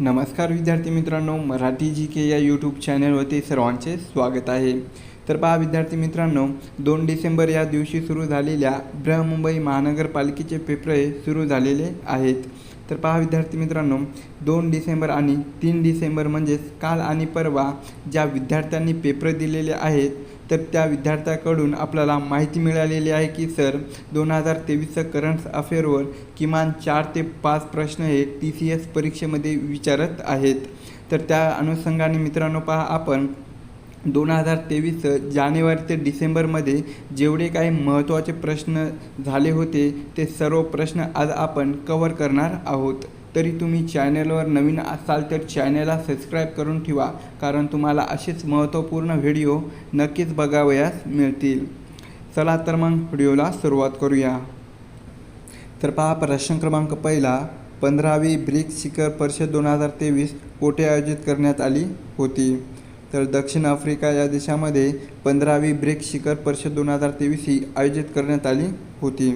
नमस्कार विद्यार्थी मित्रांनो मराठी जी के या यूट्यूब चॅनलवरती सर्वांचे स्वागत आहे. तर पहा विद्यार्थी मित्रांनो दोन डिसेंबर या दिवशी सुरू झालेल्या बृहमुंबई महानगरपालिकेचे पेपर हे सुरू झालेले आहेत. तर पहा विद्यार्थी मित्रांनो दोन डिसेंबर आणि तीन डिसेंबर म्हणजेच काल आणि परवा ज्या विद्यार्थ्यांनी पेपर दिलेले आहेत तर त्या विद्यार्थ्याकडून आपल्याला माहिती मिळालेली आहे की सर दोन हजार तेवीसचं करंट अफेअरवर किमान चार ते पाच प्रश्न हे टी सी एस परीक्षेमध्ये विचारत आहेत. तर त्या अनुषंगाने मित्रांनो पहा आपण दोन हजार तेवीस जानेवारी ते डिसेंबरमध्ये जेवढे काही महत्त्वाचे प्रश्न झाले होते ते सर्व प्रश्न आज आपण कवर करणार आहोत. तरी तुम्ही चॅनलवर नवीन असाल तर चॅनलला सबस्क्राईब करून ठेवा कारण तुम्हाला असेच महत्त्वपूर्ण व्हिडिओ नक्कीच बघावयास मिळतील. चला तर मग व्हिडिओला सुरुवात करूया. तर पहा प्रश्न क्रमांक पहिला पंधरावी ब्रिक्स शिखर परिषद दोन हजार तेवीस कोठे आयोजित करण्यात आली होती? तर दक्षिण आफ्रिका या देशामध्ये पंधरावी ब्रिक्स शिखर परिषद दोन हजार तेवीस ही आयोजित करण्यात आली होती.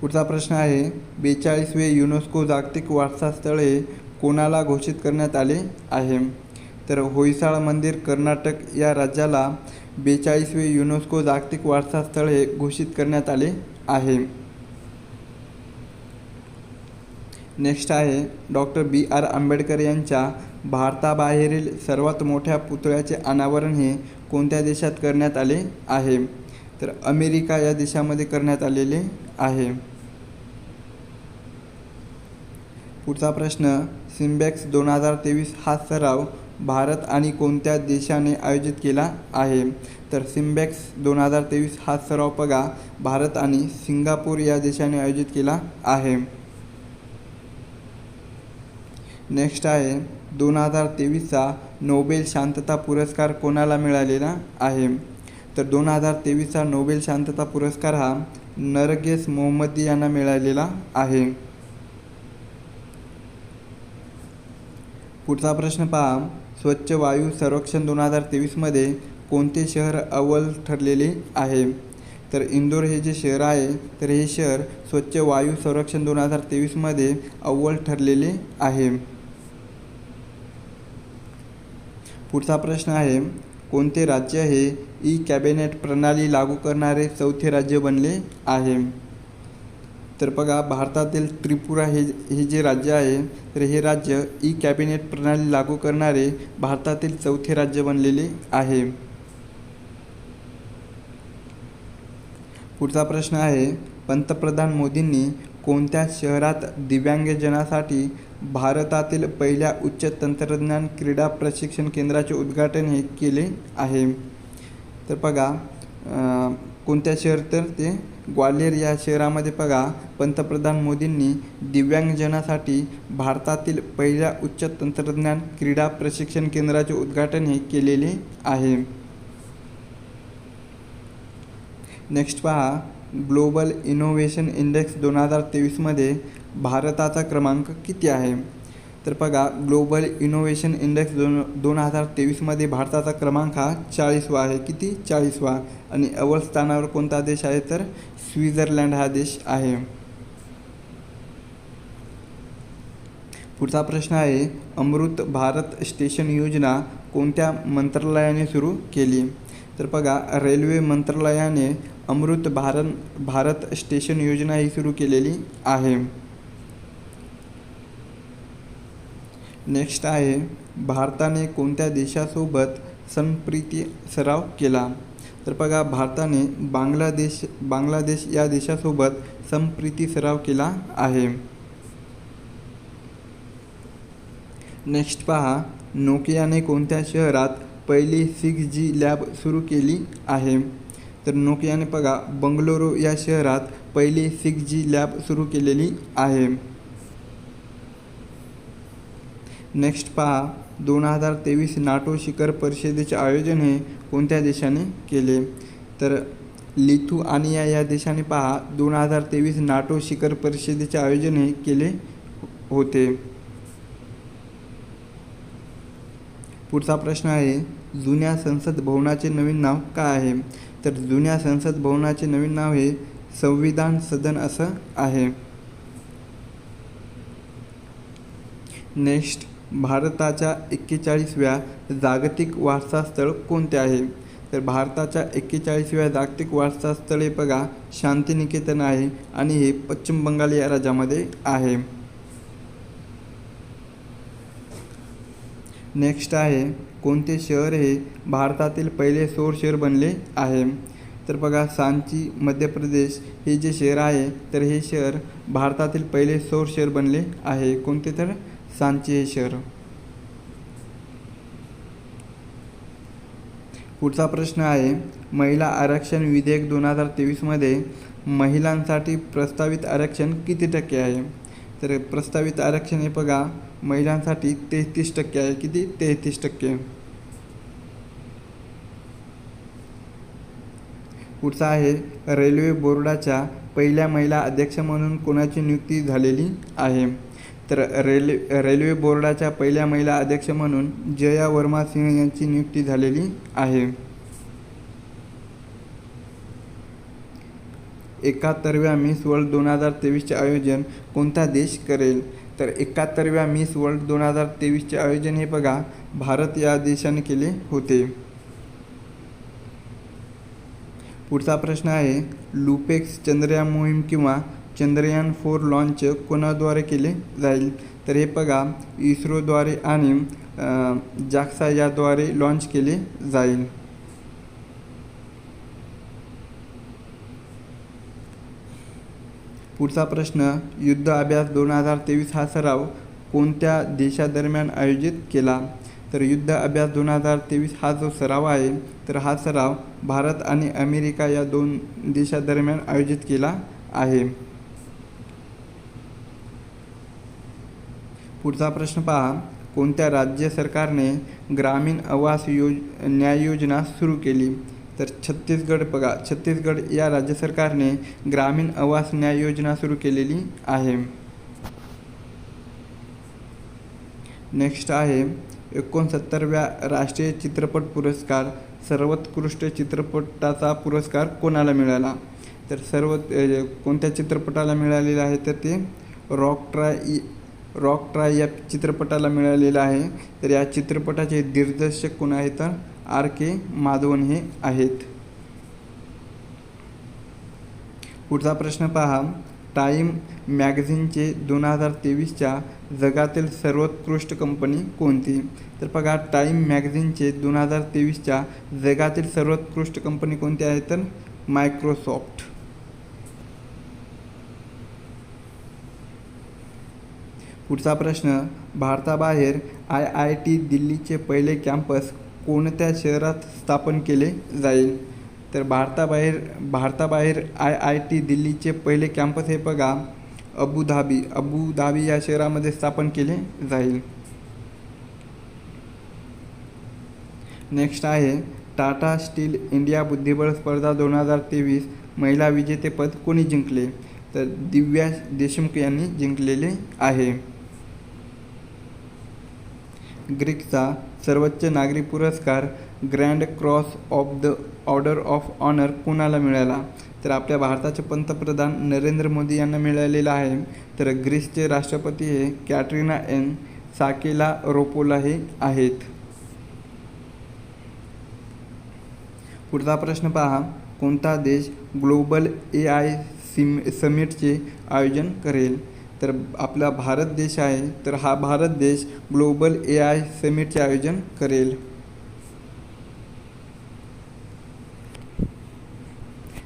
पुढचा प्रश्न आहे बेचाळीसवे युनेस्को जागतिक वारसास्थळे कोणाला घोषित करण्यात आले आहे? तर होयसाळ मंदिर कर्नाटक या राज्याला बेचाळीसवे युनेस्को जागतिक वारसास्थळ हे घोषित करण्यात आले आहे. नेक्स्ट आहे डॉक्टर बी. आर. आंबेडकर यांच्या भारताबाहेरील सर्वात मोठ्या पुतळ्याचे अनावरण हे कोणत्या देशात करण्यात आले आहे? तर अमेरिका या देशामध्ये करण्यात आलेले आहे. पुढचा प्रश्न सिम्बॅक्स दोन हजार तेवीस हा सराव भारत आणि कोणत्या देशाने आयोजित केला आहे? तर सिम्बॅक्स दोन हजार तेवीस हा सराव बघा भारत आणि सिंगापूर या देशाने आयोजित केला आहे. नेक्स्ट आहे दोन हजार तेवीसचा नोबेल शांतता पुरस्कार कोणाला मिळालेला आहे? तर दोन हजार तेवीसचा नोबेल शांतता पुरस्कार हा नरगेस मोहम्मदी यांना मिळालेला आहे. पुढचा प्रश्न पहा. स्वच्छ वायू संरक्षण दोन हजार तेवीसमध्ये कोणते शहर अव्वल ठरलेले आहे? तर इंदोर हे जे शहर आहे तर हे शहर स्वच्छ वायू संरक्षण दोन हजार तेवीसमध्ये अव्वल ठरलेले आहे. पुढचा प्रश्न आहे. कोणते राज्य हे ई कॅबिनेट प्रणाली लागू करणारे चौथे राज्य बनले आहे? तर बघा भारतातील त्रिपुरा हे हे जे राज्य आहे तर हे राज्य ई कॅबिनेट प्रणाली लागू करणारे भारतातील चौथे राज्य बनलेले आहे. पुढचा प्रश्न आहे पंतप्रधान मोदींनी कोणत्या शहरात दिव्यांगजनासाठी भारतातील पहिल्या उच्च तंत्रज्ञान क्रीडा प्रशिक्षण केंद्राचे उद्घाटन हे केले आहे. तर बघा कोणत्या शहर तर ते? ग्वाल्हेर या शहरामध्ये बघा पंतप्रधान मोदींनी दिव्यांगजनासाठी भारतातील पहिल्या उच्च तंत्रज्ञान क्रीडा प्रशिक्षण केंद्राचे उद्घाटन हे केलेले आहे. नेक्स्ट पहा ग्लोबल इनोव्हेशन इंडेक्स दोन हजार तेवीसमध्ये भारताचा क्रमांक किती आहे? तर बघा ग्लोबल इनोव्हेशन इंडेक्स दोन दोन हजार तेवीसमध्ये भारताचा क्रमांक हा चाळीसवा आहे. किती? चाळीसवा. आणि अव्वल स्थानावर कोणता देश आहे? तर स्वित्झर्लंड हा देश आहे. पुढचा प्रश्न आहे अमृत भारत स्टेशन योजना कोणत्या मंत्रालयाने सुरू केली? तर बघा रेल्वे मंत्रालयाने अमृत भारत भारत स्टेशन योजना ही सुरू केलेली आहे. नेक्स्ट आहे भारताने कोणत्या देशासोबत संप्रीती सराव केला? तर बघा भारताने बांगलादेश बांगलादेश या देशासोबत संप्रीती सराव केला आहे. नेक्स्ट पहा नोकियाने कोणत्या शहरात पहिली सिक्स जी लॅब सुरू केली आहे? तर नोकियाने बघा बंगलोरू या शहरात पहिली सिक्स जी लॅब सुरू केलेली आहे. नेक्स्ट पहा दोन हजार तेवीस नाटो शिखर परिषदेचे आयोजन हे कोणत्या देशाने केले? तर लिथुआनिया या देशाने पहा दोन हजार तेवीस नाटो शिखर परिषदेचे आयोजन हे केले होते. पुढचा प्रश्न आहे जुन्या संसद भवनाचे नवीन नाव काय आहे? तर जुन्या संसद भवनाचे नवीन नाव हे संविधान सदन असं आहे. आहे नेक्स्ट भारताच्या एक्केचाळीसव्या जागतिक वारसास्थळ कोणते आहे? तर भारताच्या एक्केचाळीसव्या जागतिक वारसा हे बघा शांतिनिकेतन आहे आणि हे पश्चिम बंगाल या राज्यामध्ये आहे. नेक्स्ट आहे कोणते शहर हे भारतातील पहिले सौर शहर बनले आहे? तर बघा सांची मध्य प्रदेश हे जे शहर आहे तर हे शहर भारतातील पहिले सौर शहर बनले आहे. कोणते तर? सांचे हे शहर. पुढचा प्रश्न आहे महिला आरक्षण विधेयक दोन हजार तेवीसमध्ये महिलांसाठी प्रस्तावित आरक्षण किती टक्के आहे? तर प्रस्तावित आरक्षण हे बघा महिलांसाठी तेहतीस टक्के आहे. किती? तेहतीस टक्के. पुढचा आहे रेल्वे बोर्डाच्या पहिल्या महिला अध्यक्ष म्हणून कोणाची नियुक्ती झालेली आहे? तर रेल्वे रेल्वे बोर्डाच्या पहिल्या महिला अध्यक्ष म्हणून जया वर्मा सिंह यांची नियुक्ती झालेली आहे. एकाहत्तरव्या मिस वर्ल्ड दोन हजार तेवीसचे आयोजन कोणता देश करेल? तर एकाहत्तरव्या मिस वर्ल्ड दोन हजार तेवीसचे आयोजन हे बघा भारत या देशाने केले होते. पुढचा प्रश्न आहे लुपेक्स चंद्रया मोहीम किंवा चंद्रयान फोर लॉन्च कोणाद्वारे केले जाईल? तर हे बघा इस्रोद्वारे आणि जाक्सा याद्वारे लॉन्च केले जाईल. पुढचा प्रश्न युद्ध अभ्यास दोन हजार तेवीस हा सराव कोणत्या देशादरम्यान आयोजित केला? तर युद्ध अभ्यास दोन हजार तेवीस हा जो सराव आहे तर हा सराव भारत आणि अमेरिका या दोन देशादरम्यान आयोजित केला आहे. पुढचा प्रश्न पहा. कोणत्या राज्य सरकारने ग्रामीण आवास योज न्याय योजना सुरू केली? तर छत्तीसगड बघा. छत्तीसगड या राज्य सरकारने ग्रामीण आवास न्याय योजना सुरू केलेली आहे. नेक्स्ट आहे. एकोणसत्तरव्या राष्ट्रीय चित्रपट पुरस्कार. सर्वोत्कृष्ट चित्रपटाचा पुरस्कार कोणाला मिळाला? तर सर्व कोणत्या चित्रपटाला मिळालेला आहे? तर ते रॉक ट्राय रॉक ट्राय या चित्रपटाला मिळालेला आहे. तर या चित्रपटाचे दिग्दर्शक कोण आहे तर आर के माधवन हे आहेत. पुढचा प्रश्न पहा. टाईम मॅगझिनचे दोन हजार तेवीसच्या जगातील सर्वोत्कृष्ट कंपनी कोणती? तर बघा टाईम मॅगझिनचे दोन हजार तेवीसच्या जगातील सर्वोत्कृष्ट कंपनी कोणती आहे तर मायक्रोसॉफ्ट. पुढचा प्रश्न भारताबाहेर आय आय टी दिल्लीचे पहिले कॅम्पस कोणत्या शहरात स्थापन केले जाईल? तर भारताबाहेर भारताबाहेर आय आय टी दिल्लीचे पहिले कॅम्पस हे बघा. अबुधाबी अबुधाबी या शहरामध्ये स्थापन केले जाईल. नेक्स्ट आहे टाटा स्टील इंडिया बुद्धिबळ स्पर्धा दोन हजार तेवीस महिला विजेतेपद कोणी जिंकले? तर दिव्या देशमुख यांनी जिंकलेले आहे. ग्रीकचा सर्वोच्च नागरी पुरस्कार Grand Cross of the Order of Honour कुणाला मिळाला. तर आपल्या भारताचे पंतप्रधान नरेंद्र मोदी यांना मिळालेला आहे. तर ग्रीसचे राष्ट्रपती हे कॅटरिना एन साकेला रोपोला हे आहेत. पुढचा प्रश्न पहा. कोणता देश ग्लोबल ए आय सिम समिटचे आयोजन करेल? तर आपला भारत देश आहे तर हा भारत देश ग्लोबल ए आय समिटचे आयोजन करेल.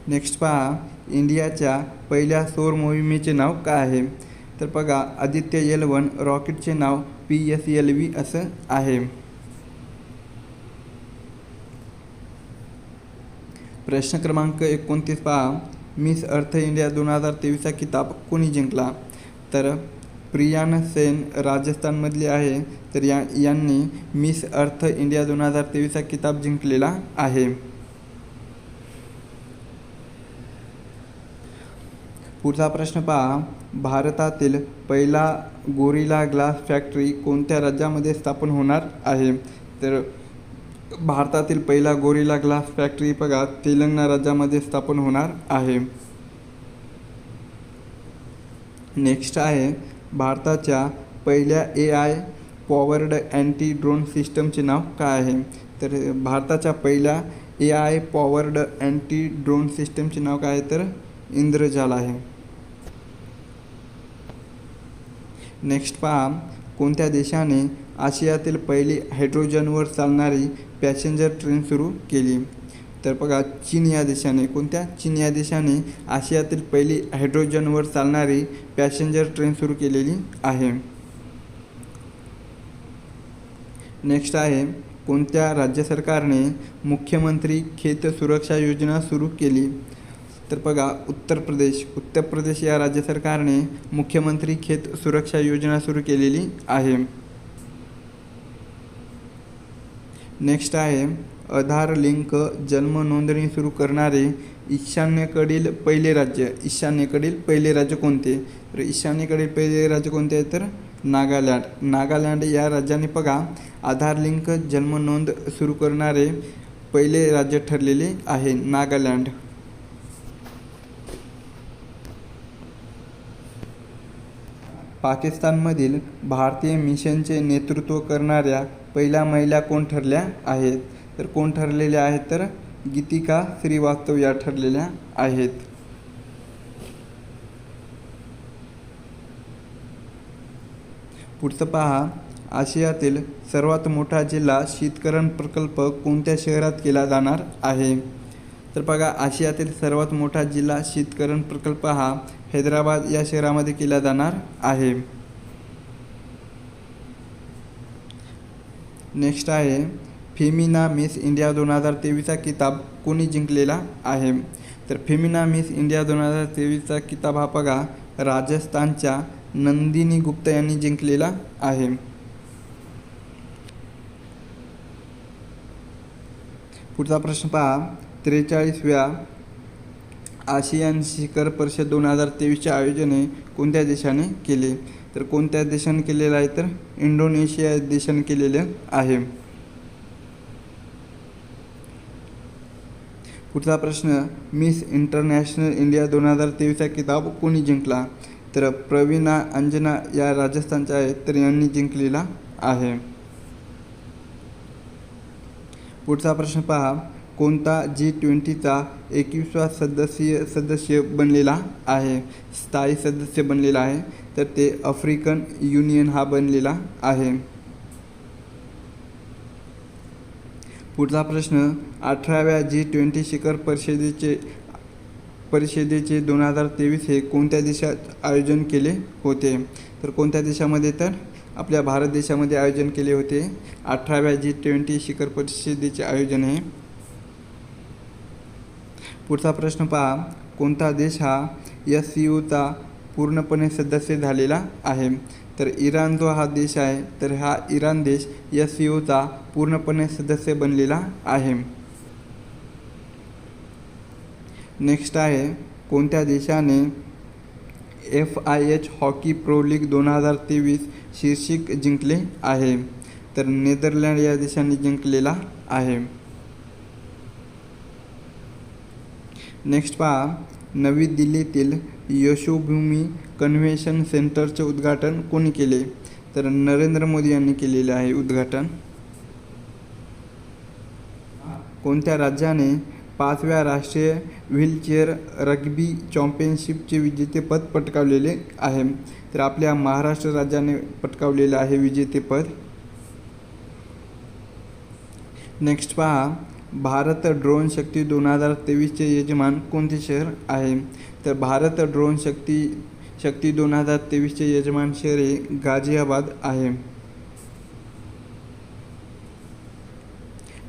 नेक्स्ट पहा इंडियाच्या पहिल्या सौर मोहिमेचे नाव काय आहे? तर बघा आदित्य एल वन रॉकेटचे नाव पी एस एल व्ही असं आहे. प्रश्न क्रमांक एकोणतीस पहा मिस अर्थ इंडिया दोन हजार तेवीसचा किताब कोणी जिंकला? तर प्रियान सेन राजस्थानमधली आहे तर या यांनी मिस अर्थ इंडिया दोन हजार तेवीसचा किताब जिंकलेला आहे. पुढचा प्रश्न पहा. भारतातील पहिला गोरिला ग्लास फॅक्टरी कोणत्या राज्यामध्ये स्थापन होणार आहे? तर भारतातील पहिला गोरिला ग्लास फॅक्टरी बघा तेलंगणा राज्यामध्ये स्थापन होणार आहे. नेक्स्ट आहे भारताच्या पहिल्या A I powered anti drone सिस्टमचे नाव काय आहे? तर भारताच्या पहिल्या A I powered anti drone सिस्टमचे नाव काय आहे? तर इंद्रजाल आहे. नेक्स्ट पहा कोणत्या देशाने आशियातील पहिली हायड्रोजनवर चालणारी पॅसेंजर ट्रेन सुरू केली? तर बघा चीन या देशाने कोणत्या? चीन या देशाने आशियातील पहिली हायड्रोजनवर चालणारी पॅसेंजर ट्रेन सुरू केलेली आहे. नेक्स्ट आहे कोणत्या राज्य सरकारने मुख्यमंत्री खेत सुरक्षा योजना सुरू केली? तर बघा उत्तर प्रदेश. उत्तर प्रदेश या राज्य सरकारने मुख्यमंत्री खेत सुरक्षा योजना सुरू केलेली आहे. नेक्स्ट आहे आधार लिंक जन्म नोंदणी सुरू करणारे ईशान्येकडील पहिले राज्य ईशान्येकडील पहिले राज्य कोणते? तर ईशान्येकडील पहिले राज्य कोणते आहे तर नागालँड. नागालँड या राज्याने बघा आधार लिंक जन्म नोंद सुरू करणारे पहिले राज्य ठरलेले आहे नागालँड. पाकिस्तानमधील भारतीय मिशनचे नेतृत्व करणाऱ्या पहिल्या महिला कोण ठरल्या आहेत? तर कोण ठरलेल्या आहेत तर गीतिका श्रीवास्तव या ठरलेल्या आहेत. पुढचं पहा आशियातील सर्वात मोठा जिल्हा शीतकरण प्रकल्प कोणत्या शहरात केला जाणार आहे? तर बघा आशियातील सर्वात मोठा जिल्हा शीतकरण प्रकल्प हा हैदराबाद या शहरामध्ये केला जाणार आहे. नेक्स्ट आहे फेमिना मिस इंडिया दोन हजार तेवीसचा किताब कोणी जिंकलेला आहे? तर फेमिना मिस इंडिया दोन हजार तेवीसचा किताब हा बघा राजस्थानच्या नंदिनी गुप्ता यांनी जिंकलेला आहे. पुढचा प्रश्न पहा. त्रेचाळीसव्या आशियान शिखर परिषद दोन हजार तेवीसचे आयोजन कोणत्या देशाने केले? तर कोणत्या देशाने केलेलं आहे? तर इंडोनेशिया देशाने केलेलं आहे. पुढचा प्रश्न मिस इंटरनॅशनल इंडिया दोन हजार तेवीसचा किताब कोणी जिंकला? तर प्रवीणा अंजना या राजस्थानच्या आहेत तर यांनी जिंकलेला आहे. पुढचा प्रश्न पहा कोणता जी ट्वेंटीचा एकवीसवा सदस्यीय सदस्य बनलेला आहे? स्थायी सदस्य बनलेला आहे तर ते आफ्रिकन युनियन हा बनलेला आहे. पुढचा प्रश्न अठराव्या जी ट्वेंटी शिखर परिषदेचे परिषदेचे दोन हजार तेवीस हे कोणत्या देशात आयोजन केले होते? तर कोणत्या देशामध्ये? तर आपल्या भारत देशामध्ये आयोजन केले होते. अठराव्या जी ट्वेंटी शिखर परिषदेचे आयोजन आहे पुढचा प्रश्न पहा कोणता देश हा एस सी ओचा पूर्णपणे सदस्य झालेला आहे? तर इराण जो हा देश आहे तर हा इराण देश या सी ओचा पूर्णपणे सदस्य बनलेला आहे. नेक्स्ट आहे कोणत्या देशाने F I H hockey pro league दोन हजार तेवीस शीर्षिक जिंकले आहे? तर नेदरलँड या देशाने जिंकलेला आहे. नेक्स्ट पहा नवी दिल्लीतील यशोभूमी कन्व्हेन्शन सेंटरचे उद्घाटन कोणी केले? तर नरेंद्र मोदी यांनी केलेले आहे उद्घाटन. कोणत्या राज्याने पाचव्या राष्ट्रीय व्हीलचेअर रग्बी चॅम्पियनशिपचे विजेतेपद पटकावलेले आहे? तर आपल्या महाराष्ट्र राज्याने पटकावलेलं आहे विजेतेपद नेक्स्ट पहा. भारत ड्रोन शक्ती दोन हजार तेवीसचे यजमान कोणते शहर आहे? तर भारत ड्रोन शक्ती शक्ती दोन हजार तेवीसचे यजमान शहर हे गाझियाबाद आहे.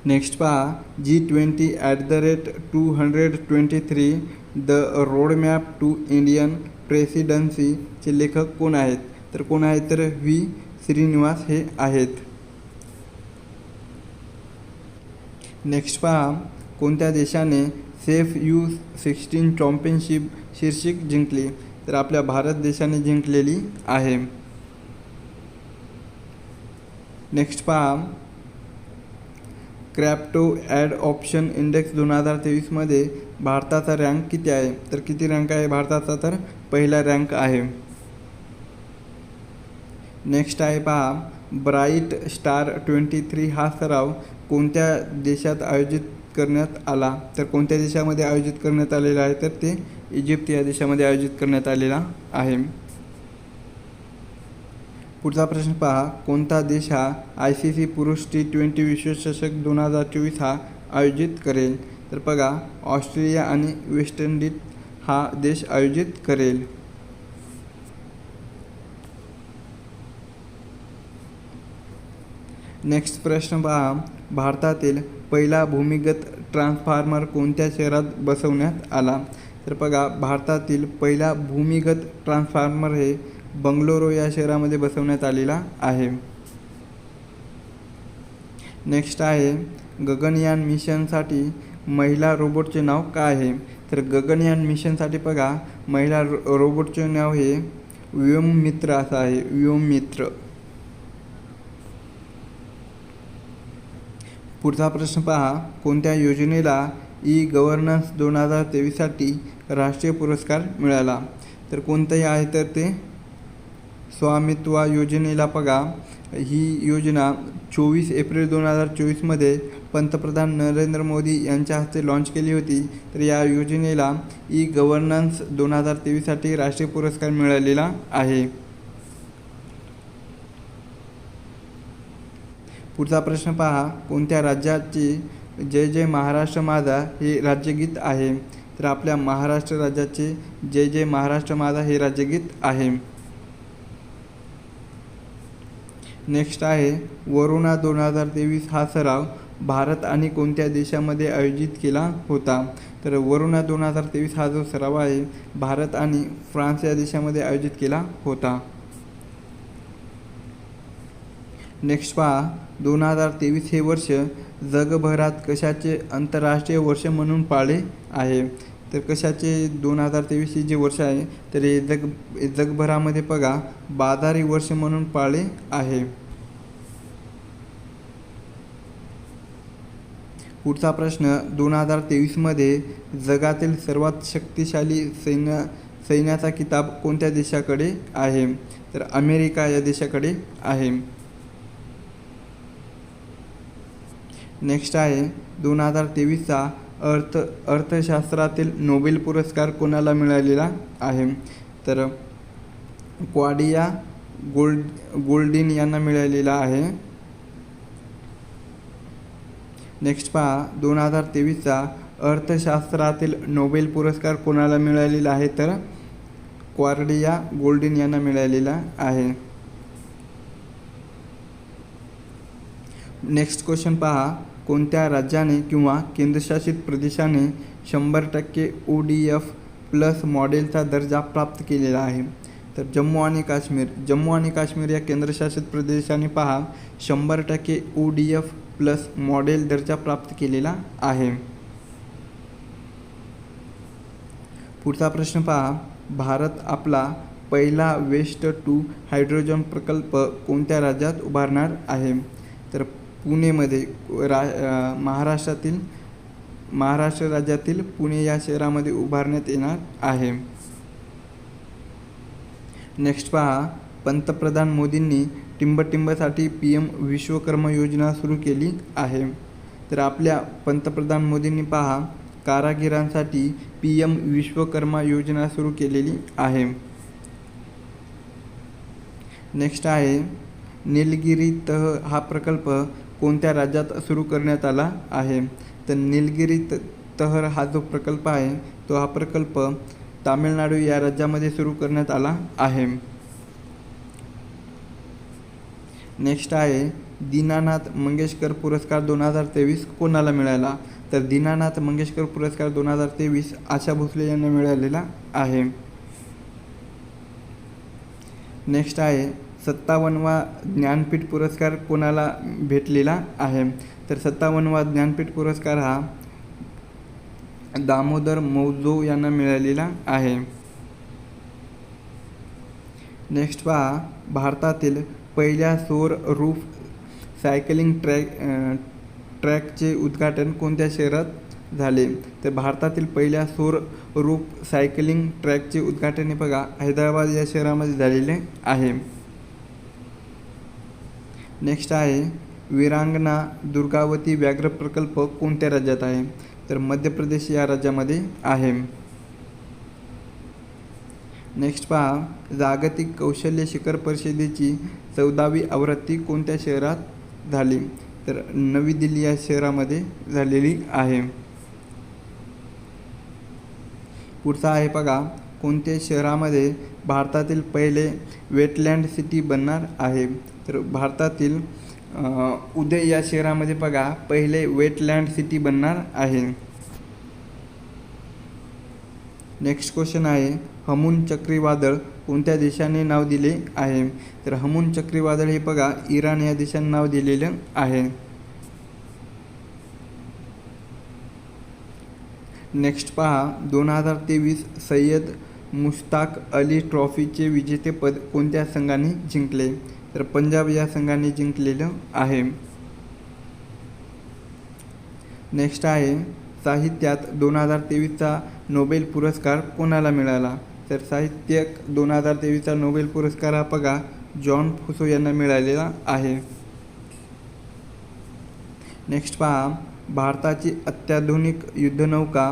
नेक्स्ट पहा G twenty at the rate two hundred twenty three the roadmap to Indian प्रेसिडन्सीचे लेखक कोण आहेत? तर कोण आहेत? तर व्ही श्रीनिवास हे आहेत. नेक्स्ट पहा कोणत्या देशाने सेफ यू सिक्स्टीन चॉम्पियनशिप शीर्षिक जिंकली? तर आपल्या भारत देशाने जिंकलेली आहे. नेक्स्ट पहा क्रॅप्टो ॲड ऑप्शन इंडेक्स दोन हजार तेवीसमध्ये भारताचा रँक किती आहे? तर किती रँक आहे भारताचा? तर पहिला रँक आहे. नेक्स्ट आहे पहा ब्राईट स्टार ट्वेंटी थ्री हा सराव कोणत्या देशात आयोजित करण्यात आला तर कोणत्या देशामध्ये आयोजित करण्यात आलेला आहे तर ते इजिप्त या देशामध्ये आयोजित करण्यात आलेला आहे. पुढचा प्रश्न पहा कोणता देश हा आय सी सी पुरुष टी ट्वेंटी विश्वचषक दोन हजार चोवीस हा आयोजित करेल? तर बघा ऑस्ट्रेलिया आणि वेस्ट इंडिज हा देश आयोजित करेल. नेक्स्ट प्रश्न पहा भारतातील पहिला भूमिगत ट्रान्सफॉर्मर कोणत्या शहरात बसवण्यात आला? तर बघा भारतातील पहिला भूमिगत ट्रान्सफॉर्मर हे बंगलोरो या शहरामध्ये बसवण्यात आलेला आहे. नेक्स्ट आहे गगनयान मिशनसाठी महिला रोबोटचे नाव काय आहे? तर गगनयान मिशनसाठी बघा महिला रो रोबोटचे नाव हे व्योम मित्र असं आहे. व्योम पुढचा प्रश्न पहा. कोणत्या योजनेला ई गव्हर्नन्स दोन हजार तेवीससाठी राष्ट्रीय पुरस्कार मिळाला? तर कोणतंही आहे तर ते स्वामित्व योजनेला बघा. ही योजना चोवीस एप्रिल दोन हजार चोवीसमध्ये पंतप्रधान नरेंद्र मोदी यांच्या हस्ते लॉन्च केली होती. तर या योजनेला ई गव्हर्नन्स दोन हजार तेवीससाठी राष्ट्रीय पुरस्कार मिळालेला आहे. पुढचा प्रश्न पहा. कोणत्या राज्याची जय जय महाराष्ट्र माझा हे राज्यगीत आहे? तर आपल्या महाराष्ट्र राज्याचे जय जय महाराष्ट्र माझा हे राज्यगीत आहे. नेक्स्ट आहे. वरुणा दोन हजार तेवीस हा सराव भारत आणि कोणत्या देशामध्ये आयोजित केला होता? तर वरुणा दोन हजार तेवीस हा जो सराव आहे भारत आणि फ्रान्स या देशामध्ये आयोजित केला होता. नेक्स्ट पहा दोन हजार तेवीस हे वर्ष जगभरात कशाचे आंतरराष्ट्रीय वर्ष म्हणून पाळले आहे? तर कशाचे दोन हजार तेवीस हे जे वर्ष आहे तर हे जग जगभरामध्ये बघा बाजारी वर्ष म्हणून पाळले आहे. पुढचा प्रश्न दोन हजार तेवीसमध्ये जगातील सर्वात शक्तिशाली सैन्य सैन्याचा किताब कोणत्या देशाकडे आहे? तर अमेरिका या देशाकडे आहे. नेक्स्ट आहे. दोन हजार तेवीसचा अर्थ अर्थशास्त्रातील नोबेल पुरस्कार कोणाला मिळालेला आहे? तर क्वाडिया गोल्ड गोल्डिन यांना मिळालेला आहे. नेक्स्ट पहा. दोन हजार तेवीसचा अर्थशास्त्रातील नोबेल पुरस्कार कोणाला मिळालेला आहे? तर क्वार्डिया गोल्डिन यांना मिळालेला आहे. नेक्स्ट क्वेश्चन पहा. कोणत्या राज्याने किंवा केंद्रशासित प्रदेशाने शंभर टक्के ओ डी एफ प्लस मॉडेलचा दर्जा प्राप्त केलेला आहे? तर जम्मू आणि काश्मीर. जम्मू आणि काश्मीर या केंद्रशासित प्रदेशाने पहा शंभर टक्के O D F plus model दर्जा प्राप्त केलेला आहे. पुढचा प्रश्न पहा. भारत आपला पहिला वेस्ट टू हायड्रोजन प्रकल्प कोणत्या राज्यात उभारणार आहे? तर पुणेमध्ये रा महाराष्ट्रातील महाराष्ट्र राज्यातील पुणे या शहरामध्ये उभारण्यात येणार आहे. नेक्स्ट पहा पंतप्रधान मोदींनी टिंबटिंबसाठी पी एम विश्वकर्मा योजना सुरू केली आहे. तर आपल्या पंतप्रधान मोदींनी पहा कारागिरांसाठी पी एम विश्वकर्मा योजना सुरू केलेली आहे. नेक्स्ट आहे निलगिरी तह हा प्रकल्प कोणत्या राज्यात सुरू करण्यात आला आहे? तर निलगिरी त तहर हा जो प्रकल्प आहे तो हा प्रकल्प तामिळनाडू या राज्यामध्ये सुरू करण्यात आला आहे. नेक्स्ट आहे दीनानाथ मंगेशकर पुरस्कार दोन हजार तेवीस कोणाला मिळाला? तर दीनानाथ मंगेशकर पुरस्कार दोन हजार तेवीस आशा भोसले यांना मिळालेला आहे. नेक्स्ट आहे सत्तावन्नवा ज्ञानपीठ पुरस्कार कोणाला भेटलेला आहे. तर सत्तावन्नवा ज्ञानपीठ पुरस्कार हा दामोदर मौजो यांना मिळालेला आहे. नेक्स्ट पहा भारतातील पहिल्या सौर रूफ सायकलिंग ट्रॅक ट्रॅकचे उद्घाटन कोणत्या शहरात झाले? तर भारतातील पहिल्या सौर रूप सायकलिंग ट्रॅकचे उद्घाटन हे बघा हैदराबाद या शहरामध्ये झालेले आहे. नेक्स्ट आहे वीरांगना दुर्गावती व्याघ्र प्रकल्प कोणत्या राज्यात आहे? तर मध्य प्रदेश या राज्यामध्ये आहे. नेक्स्ट पहा जागतिक कौशल्य शिखर परिषदेची चौदावी आवृत्ती कोणत्या शहरात झाली? तर नवी दिल्ली या शहरामध्ये झालेली आहे. पुढचा आहे बघा कोणत्या शहरामध्ये भारतातील पहिले वेटलँड सिटी बनणार आहे? तर भारतातील उदय या शहरामध्ये बघा पहिले वेटलँड सिटी बनणार आहे. नेक्स्ट क्वेश्चन आहे हमून चक्रीवादळ कोणत्या देशाने नाव दिले आहे? तर हमून चक्रीवादळ हे बघा इराण या देशाने नाव दिलेलं आहे. नेक्स्ट पहा दोन हजार तेवीस सय्यद मुश्ताक अली ट्रॉफीचे विजेतेपद कोणत्या संघाने जिंकले? तर पंजाब या संघाने जिंकलेलं आहे. नेक्स्ट आहे साहित्यात दोन हजार तेवीसचा नोबेल पुरस्कार कोणाला मिळाला? तर साहित्यक दोन हजार तेवीसचा नोबेल पुरस्कार हा बघा जॉन फुसो यांना मिळालेला आहे. नेक्स्ट पहा भारताची अत्याधुनिक युद्धनौका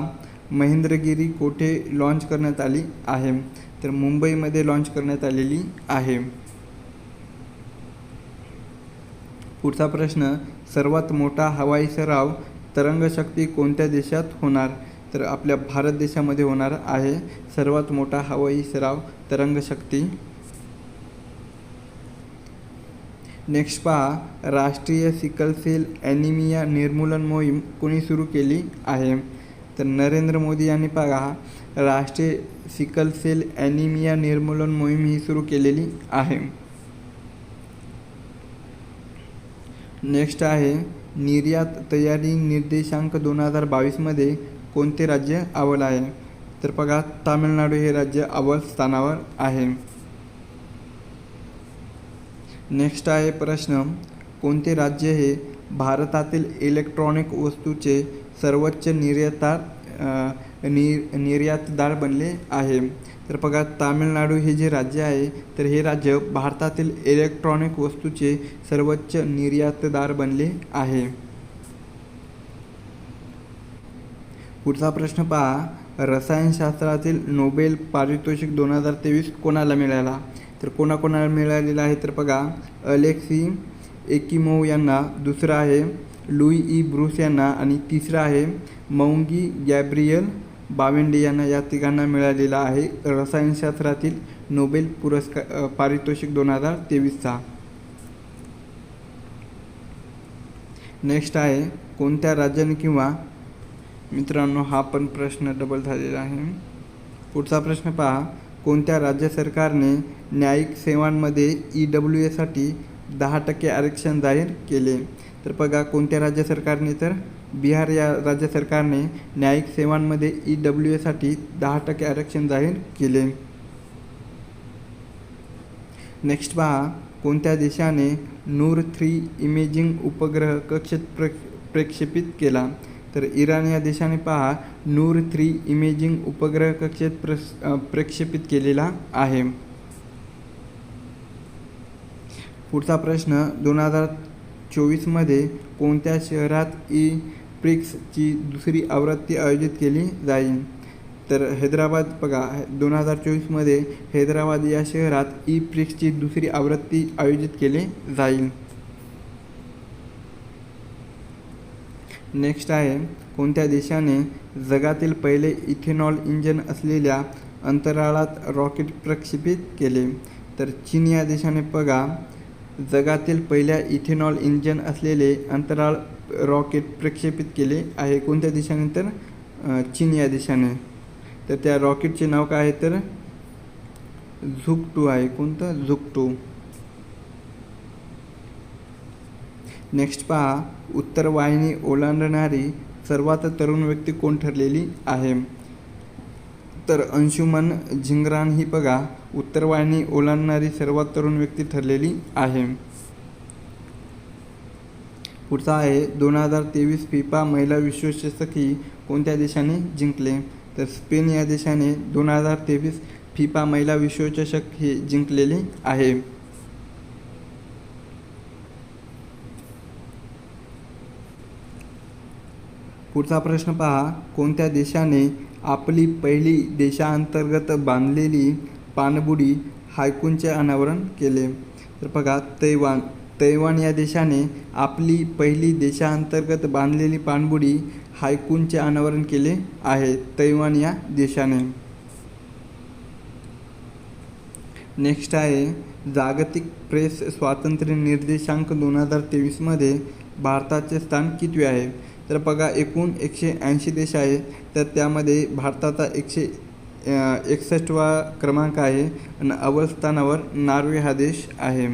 महेंद्रगिरी कोठे लॉन्च करण्यात आली आहे? तर मुंबईमध्ये लॉन्च करण्यात आलेली आहे. पुढचा प्रश्न सर्वात मोठा हवाई सराव तरंगशक्ती कोणत्या देशात होणार? तर आपल्या भारत देशामध्ये होणार आहे सर्वात मोठा हवाई सराव तरंगशक्ती नेक्स्ट पहा राष्ट्रीय सिकल सेल ॲनिमिया निर्मूलन मोहीम कोणी सुरू केली आहे? तर नरेंद्र मोदी यांनी पहा राष्ट्रीय सिकल सेल ॲनिमिया निर्मूलन मोहीम ही सुरू केलेली आहे. नेक्स्ट आहे निर्यात तयारी निर्देशांक दोन हजार बावीसमध्ये कोणते राज्य अव्वल आहे? तर बघा तामिळनाडू हे राज्य अव्वल स्थानावर आहे. नेक्स्ट आहे प्रश्न कोणते राज्य हे भारतातील इलेक्ट्रॉनिक वस्तूचे सर्वोच्च निर्यातदार नि निर्यातदार बनले आहे. तर बघा तामिळनाडू हे जे राज्य आहे तर हे राज्य भारतातील इलेक्ट्रॉनिक वस्तूचे सर्वोच्च निर्यातदार बनले आहे. पुढचा प्रश्न पहा. रसायनशास्त्रातील नोबेल पारितोषिक दोन हजार तेवीस कोणाला मिळाला? तर कोणाकोणाला मिळालेला आहे? तर बघा अलेक्सी एकिमोव यांना दुसरा आहे लुई ई ब्रुस यांना आणि तिसरा आहे मौंगी गॅब्रियल बावेंडे यांना या तिघांना मिळालेला आहे. रसायनशास्त्रातील नोबेल पुरस्कार पारितोषिक दोन हजार तेवीसचा. नेक्स्ट आहे कोणत्या राज्याने किंवा मित्रांनो हा पण प्रश्न डबल झालेला आहे. पुढचा प्रश्न पहा कोणत्या राज्य सरकारने न्यायिक सेवांमध्ये ई डब्ल्यू एसाठी दहा टक्के आरक्षण जाहीर केले? तर बघा कोणत्या राज्य सरकारने तर बिहार या राज्य सरकारने न्यायिक सेवांमध्ये ई डब्ल्यू एसाठी दहा टक्के आरक्षण जाहीर केले. नेक्स्ट पहा कोणत्या देशाने नूर थ्री इमेजिंग उपग्रह कक्षेत प्र प्रक्षेपित केला? तर इराण या देशाने पहा नूर थ्री इमेजिंग उपग्रह कक्षेत प्र प्रक्षेपित केलेला आहे. पुढचा प्रश्न दोन हजार चोवीसमध्ये कोणत्या शहरात ई प्रिक्सची दुसरी आवृत्ती आयोजित केली जाईल. तर हैदराबाद बघा दोन हजार चोवीसमध्ये हैदराबाद या शहरात ई प्रिक्सची दुसरी आवृत्ती आयोजित केली जाईल. नेक्स्ट आहे कोणत्या देशाने जगातील पहिले इथेनॉल इंजन असलेल्या अंतराळात रॉकेट प्रक्षेपित केले? तर चीन या देशाने बघा जगातील पहिल्या इथेनॉल इंजन असलेले अंतराळ रॉकेट प्रक्षेपित केले आहे. कोणत्या देशाने तर चीन या देशाने. तर त्या रॉकेटचे नाव काय आहे तर? झुक टू आहे. कोणतं? झुक टू नेक्स्ट पहा. उत्तर वाहिनी ओलांडणारी सर्वात तरुण व्यक्ती कोण ठरलेली आहे? तर अंशुमन झिंगरान ही बघा. उत्तर वाहिनी ओलांडणारी सर्वात तरुण व्यक्ती ठरलेली आहे. पुढचा आहे दोन हजार तेवीस फिफा महिला विश्वचषक ही कोणत्या देशाने जिंकले? तर स्पेन या देशाने दोन हजार तेवीस फिफा महिला विश्वचषक हे जिंकलेले आहे. पुढचा प्रश्न पहा कोणत्या देशाने आपली पहिली देशांतर्गत बांधलेली पाणबुडी हायकूनचे अनावरण केले? तर बघा तैवान. तैवान या देशाने आपली पहिली देशांतर्गत बांधलेली पाणबुडी हायकूनचे अनावरण केले आहे तैवान या देशाने. नेक्स्ट आहे जागतिक प्रेस स्वातंत्र्य निर्देशांक दोन हजार तेवीसमध्ये भारताचे स्थान कितवे आहे? तर बघा एकूण एकशे ऐंशी देश आहे तर त्यामध्ये भारताचा एकशे एकसष्टवा क्रमांक आहे आणि अव्वल स्थानावर नॉर्वे हा देश आहे.